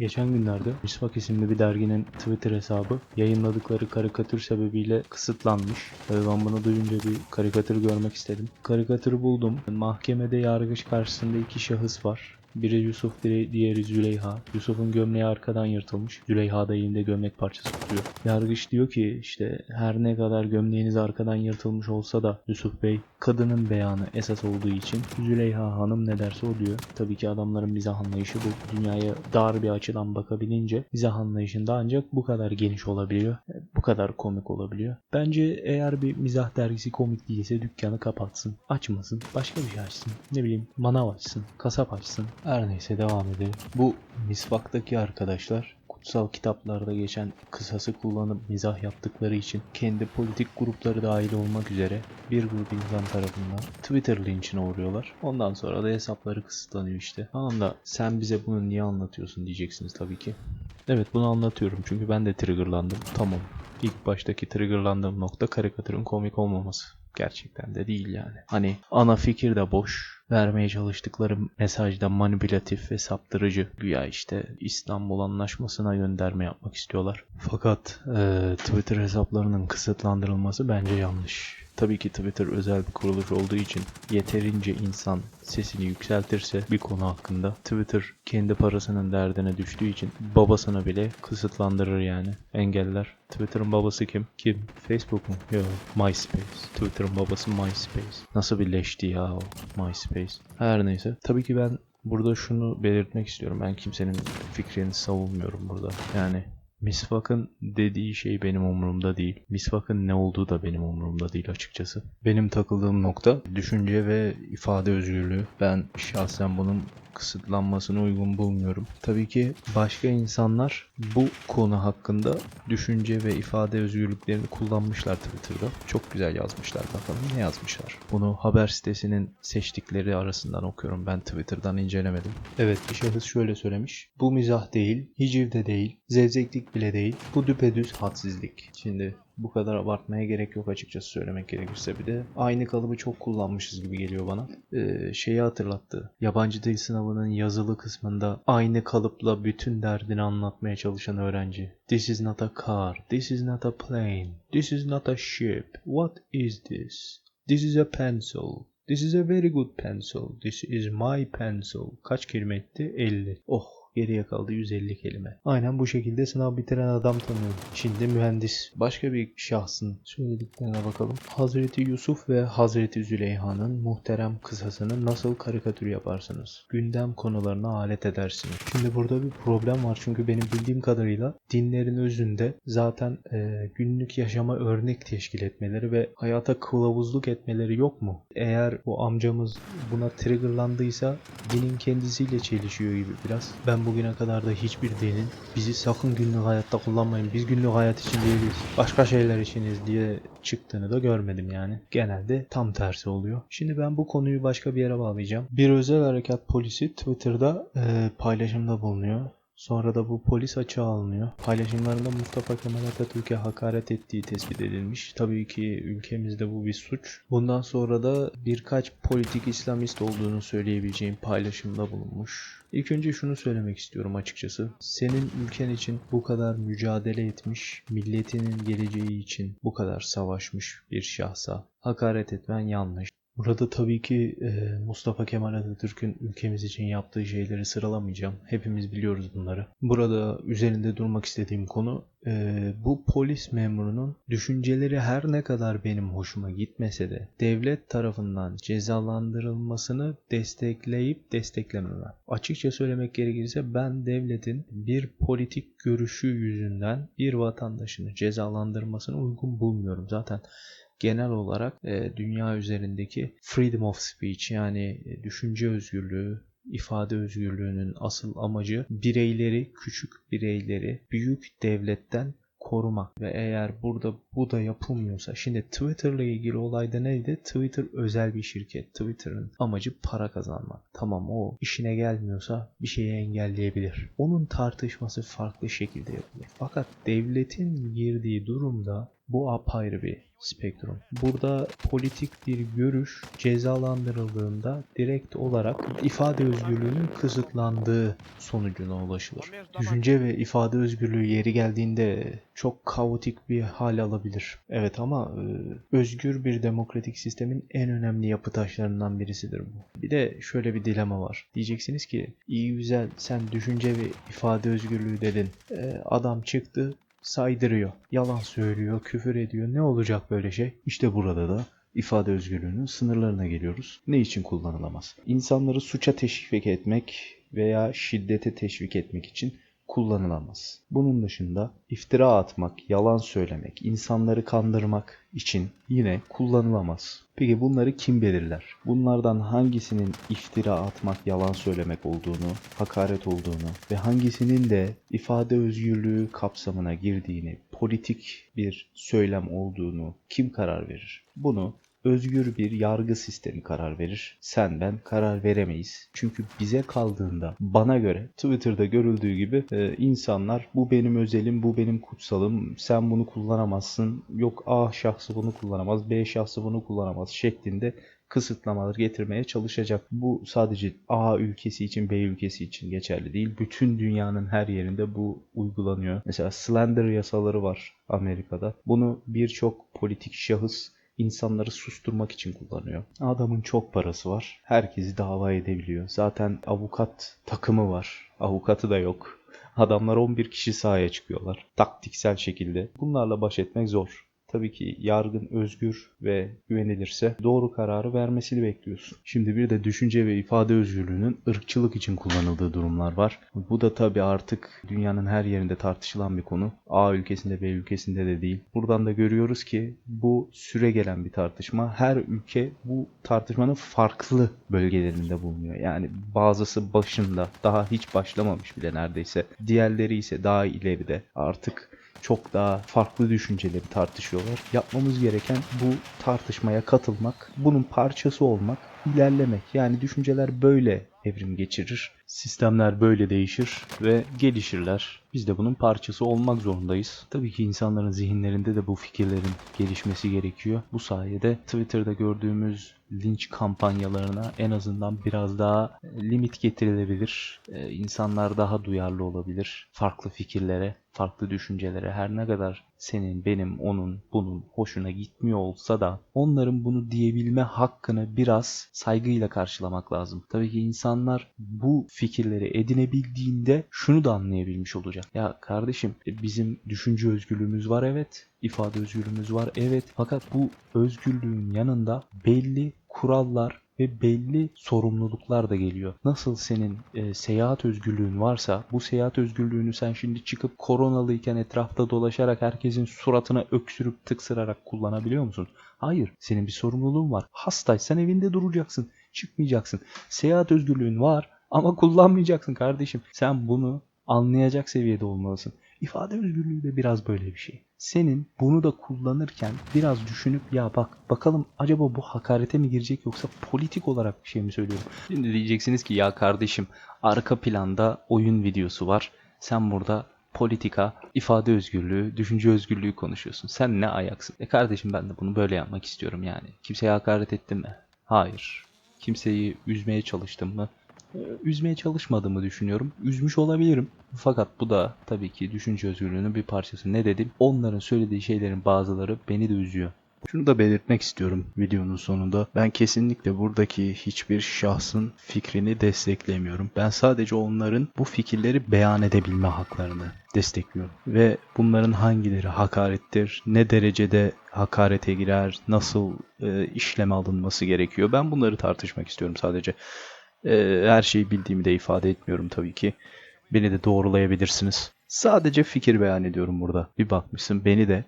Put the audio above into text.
Geçen günlerde Misvak isimli bir derginin Twitter hesabı yayınladıkları karikatür sebebiyle kısıtlanmış. Ve ben bunu duyunca bir karikatür görmek istedim. Karikatürü buldum. Mahkemede yargıç karşısında iki şahıs var. Biri Yusuf, biri diğeri Züleyha. Yusuf'un gömleği arkadan yırtılmış. Züleyha da elinde gömlek parçası tutuyor. Yargıç diyor ki işte her ne kadar gömleğiniz arkadan yırtılmış olsa da Yusuf Bey kadının beyanı esas olduğu için Züleyha Hanım ne derse o diyor. Tabii ki adamların mizah anlayışı bu. Dünyaya dar bir açıdan bakabilince mizah anlayışında ancak bu kadar geniş olabiliyor. Bu kadar komik olabiliyor. Bence eğer bir mizah dergisi komik değilse dükkanı kapatsın. Açmasın. Başka bir şey açsın. Ne bileyim manav açsın. Kasap açsın. Her neyse devam edelim. Bu misvaktaki arkadaşlar kutsal kitaplarda geçen kısası kullanıp mizah yaptıkları için kendi politik grupları dahil olmak üzere bir grup insan tarafından Twitter linçine uğruyorlar. Ondan sonra da hesapları kısıtlanıyor işte. Tamam da sen bize bunu niye anlatıyorsun diyeceksiniz tabii ki. Evet bunu anlatıyorum çünkü ben de triggerlandım. Tamam. İlk baştaki triggerlandığım nokta karikatürün komik olmaması. Gerçekten de değil yani. Hani ana fikir de boş. Vermeye çalıştıkları mesajda manipülatif ve saptırıcı. Güya işte İstanbul Anlaşması'na gönderme yapmak istiyorlar. Fakat eee, Twitter hesaplarının kısıtlandırılması bence yanlış. Tabii ki Twitter özel bir kuruluş olduğu için yeterince insan sesini yükseltirse bir konu hakkında Twitter kendi parasının derdine düştüğü için babasını bile kısıtlandırır yani engeller. Twitter'ın babası kim? Kim? Facebook mu? Yok. MySpace. Twitter'ın babası MySpace. Nasıl birleşti ya o MySpace? Her neyse. Tabii ki ben burada şunu belirtmek istiyorum. Ben kimsenin fikrini savunmuyorum burada. Yani Misvak'ın dediği şey benim umurumda değil. Misvak'ın ne olduğu da benim umurumda değil açıkçası. Benim takıldığım nokta düşünce ve ifade özgürlüğü. Ben şahsen bunun kısıtlanmasını uygun bulmuyorum. Tabii ki başka insanlar bu konu hakkında düşünce ve ifade özgürlüklerini kullanmışlar Twitter'da. Çok güzel yazmışlar bakalım ne yazmışlar. Bunu haber sitesinin seçtikleri arasından okuyorum. Ben Twitter'dan incelemedim. Evet bir şahıs şöyle söylemiş. Bu mizah değil, hiciv de değil, zevzeklik bile değil. Bu düpedüz hadsizlik. Şimdi bu kadar abartmaya gerek yok açıkçası söylemek gerekirse bir de aynı kalıbı çok kullanmışız gibi geliyor bana. Ee, şeyi hatırlattı. Yabancı dil sınavının yazılı kısmında aynı kalıpla bütün derdini anlatmaya çalışan öğrenci. This is not a car. This is not a plane. This is not a ship. What is this? This is a pencil. This is a very good pencil. This is my pencil. Kaç kelime etti? 50. Oh geriye kaldı 150 kelime. Aynen bu şekilde sınav bitiren adam tanıyorum. Şimdi mühendis. Başka bir şahsın söylediklerine bakalım. Hazreti Yusuf ve Hazreti Züleyha'nın muhterem kısasını nasıl karikatür yaparsınız? Gündem konularına alet edersiniz. Şimdi burada bir problem var çünkü benim bildiğim kadarıyla dinlerin özünde zaten e, günlük yaşama örnek teşkil etmeleri ve hayata kılavuzluk etmeleri yok mu? Eğer bu amcamız buna triggerlandıysa dinin kendisiyle çelişiyor gibi biraz. Ben bugüne kadar da hiçbir dinin bizi sakın günlük hayatta kullanmayın. Biz günlük hayat için değiliz. Başka şeyler içiniz diye çıktığını da görmedim yani. Genelde tam tersi oluyor. Şimdi ben bu konuyu başka bir yere bağlayacağım. Bir özel harekat polisi Twitter'da e, paylaşımda bulunuyor. Sonra da bu polis açığa alınıyor. Paylaşımlarında Mustafa Kemal Atatürk'e hakaret ettiği tespit edilmiş. Tabii ki ülkemizde bu bir suç. Bundan sonra da birkaç politik İslamist olduğunu söyleyebileceğim paylaşımda bulunmuş. İlk önce şunu söylemek istiyorum açıkçası. Senin ülken için bu kadar mücadele etmiş, milletinin geleceği için bu kadar savaşmış bir şahsa hakaret etmen yanlış. Burada tabii ki e, Mustafa Kemal Atatürk'ün ülkemiz için yaptığı şeyleri sıralamayacağım. Hepimiz biliyoruz bunları. Burada üzerinde durmak istediğim konu e, bu polis memurunun düşünceleri her ne kadar benim hoşuma gitmese de devlet tarafından cezalandırılmasını destekleyip desteklememem. Açıkça söylemek gerekirse ben devletin bir politik görüşü yüzünden bir vatandaşını cezalandırmasını uygun bulmuyorum. Zaten genel olarak e, dünya üzerindeki freedom of speech yani e, düşünce özgürlüğü, ifade özgürlüğünün asıl amacı bireyleri, küçük bireyleri büyük devletten korumak ve eğer burada bu da yapılmıyorsa şimdi Twitter'la ilgili olayda neydi? Twitter özel bir şirket. Twitter'ın amacı para kazanmak. Tamam o işine gelmiyorsa bir şeyi engelleyebilir. Onun tartışması farklı şekilde yapılır. Fakat devletin girdiği durumda Bu apayrı bir spektrum. Burada politik bir görüş cezalandırıldığında direkt olarak ifade özgürlüğünün kısıtlandığı sonucuna ulaşılır. Düşünce ve ifade özgürlüğü yeri geldiğinde çok kaotik bir hal alabilir. Evet ama e, özgür bir demokratik sistemin en önemli yapı taşlarından birisidir bu. Bir de şöyle bir dilema var. Diyeceksiniz ki iyi güzel sen düşünce ve ifade özgürlüğü dedin. E, adam çıktı saydırıyor. Yalan söylüyor, küfür ediyor. Ne olacak böyle şey? İşte burada da ifade özgürlüğünün sınırlarına geliyoruz. Ne için kullanılamaz? İnsanları suça teşvik etmek veya şiddete teşvik etmek için kullanılamaz. Bunun dışında iftira atmak, yalan söylemek, insanları kandırmak için yine kullanılamaz. Peki bunları kim belirler? Bunlardan hangisinin iftira atmak, yalan söylemek olduğunu, hakaret olduğunu ve hangisinin de ifade özgürlüğü kapsamına girdiğini, politik bir söylem olduğunu kim karar verir? Bunu özgür bir yargı sistemi karar verir. Sen ben karar veremeyiz. Çünkü bize kaldığında bana göre Twitter'da görüldüğü gibi e, insanlar bu benim özelim, bu benim kutsalım, sen bunu kullanamazsın, yok A şahsı bunu kullanamaz, B şahsı bunu kullanamaz şeklinde kısıtlamalar getirmeye çalışacak. Bu sadece A ülkesi için, B ülkesi için geçerli değil. Bütün dünyanın her yerinde bu uygulanıyor. Mesela slander yasaları var Amerika'da. Bunu birçok politik şahıs insanları susturmak için kullanıyor. Adamın çok parası var. Herkesi dava edebiliyor. Zaten avukat takımı var. Avukatı da yok. Adamlar 11 kişi sahaya çıkıyorlar. Taktiksel şekilde. Bunlarla baş etmek zor. Tabii ki yargın özgür ve güvenilirse doğru kararı vermesini bekliyorsun. Şimdi bir de düşünce ve ifade özgürlüğünün ırkçılık için kullanıldığı durumlar var. Bu da tabii artık dünyanın her yerinde tartışılan bir konu. A ülkesinde B ülkesinde de değil. Buradan da görüyoruz ki bu süre gelen bir tartışma. Her ülke bu tartışmanın farklı bölgelerinde bulunuyor. Yani bazısı başında daha hiç başlamamış bile neredeyse. Diğerleri ise daha ileride. Artık çok daha farklı düşünceleri tartışıyorlar. Yapmamız gereken bu tartışmaya katılmak, bunun parçası olmak, ilerlemek. Yani düşünceler böyle evrim geçirir. Sistemler böyle değişir ve gelişirler. Biz de bunun parçası olmak zorundayız. Tabii ki insanların zihinlerinde de bu fikirlerin gelişmesi gerekiyor. Bu sayede Twitter'da gördüğümüz linç kampanyalarına en azından biraz daha limit getirilebilir. Ee, İnsanlar daha duyarlı olabilir. Farklı fikirlere, farklı düşüncelere her ne kadar senin, benim, onun, bunun hoşuna gitmiyor olsa da onların bunu diyebilme hakkını biraz saygıyla karşılamak lazım. Tabii ki insanlar bu fikirleri edinebildiğinde şunu da anlayabilmiş olacak. Ya kardeşim e, bizim düşünce özgürlüğümüz var evet, ifade özgürlüğümüz var evet fakat bu özgürlüğün yanında belli kurallar ve belli sorumluluklar da geliyor. Nasıl senin e, seyahat özgürlüğün varsa bu seyahat özgürlüğünü sen şimdi çıkıp koronalıyken etrafta dolaşarak herkesin suratına öksürüp tıksırarak kullanabiliyor musun? Hayır. Senin bir sorumluluğun var. Hastaysan evinde duracaksın. Çıkmayacaksın. Seyahat özgürlüğün var ama kullanmayacaksın kardeşim. Sen bunu anlayacak seviyede olmalısın. İfade özgürlüğü de biraz böyle bir şey. Senin bunu da kullanırken biraz düşünüp ya bak bakalım acaba bu hakarete mi girecek yoksa politik olarak bir şey mi söylüyorum? Şimdi diyeceksiniz ki ya kardeşim arka planda oyun videosu var. Sen burada politika, ifade özgürlüğü, düşünce özgürlüğü konuşuyorsun. Sen ne ayaksın? E kardeşim ben de bunu böyle yapmak istiyorum yani. Kimseye hakaret ettim mi? Hayır. Kimseyi üzmeye çalıştım mı? Ee, üzmeye çalışmadığımı düşünüyorum. Üzmüş olabilirim. Fakat bu da tabii ki düşünce özgürlüğünün bir parçası. Ne dedim? Onların söylediği şeylerin bazıları beni de üzüyor. Şunu da belirtmek istiyorum videonun sonunda. Ben kesinlikle buradaki hiçbir şahsın fikrini desteklemiyorum. Ben sadece onların bu fikirleri beyan edebilme haklarını destekliyorum. Ve bunların hangileri hakarettir, ne derecede hakarete girer, nasıl e, işleme alınması gerekiyor. Ben bunları tartışmak istiyorum sadece. E, her şeyi bildiğimi de ifade etmiyorum tabii ki. Beni de doğrulayabilirsiniz. Sadece fikir beyan ediyorum burada. Bir bakmışsın beni de